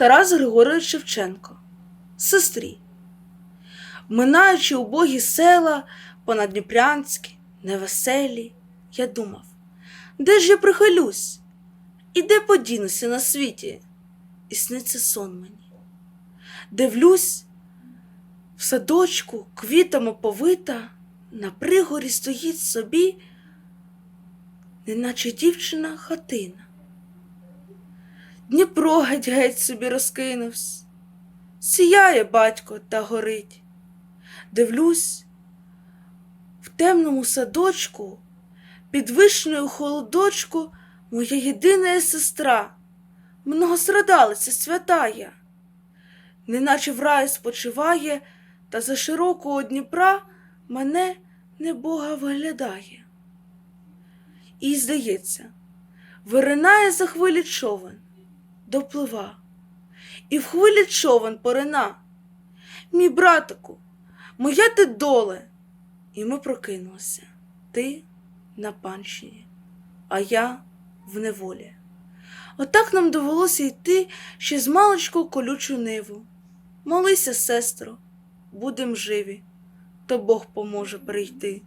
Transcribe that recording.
Тарас Григорович Шевченко, сестрі. Минаючи убогі села, понадніпрянські, невеселі, я думав, де ж я прихилюсь, і де подінуся на світі, і сниться сон мені. Дивлюсь, в садочку квітами повита, на пригорі стоїть собі, неначе дівчина хатина. Дніпро геть геть собі розкинувсь, сіяє батько та горить. Дивлюсь, в темному садочку, під вишнею холодочку, моя єдина сестра, многострадалиця святая, неначе в раю спочиває, та за широкого Дніпра мене небога виглядає. І, здається, виринає за хвилі човен, доплива, і в хвилі човен порина. Мій братику, моя ти доле. І ми прокинулися. Ти на панщині, а я в неволі. Отак нам довелося йти ще з маличку колючу ниву. Молися, сестро, будем живі, то Бог поможе прийти.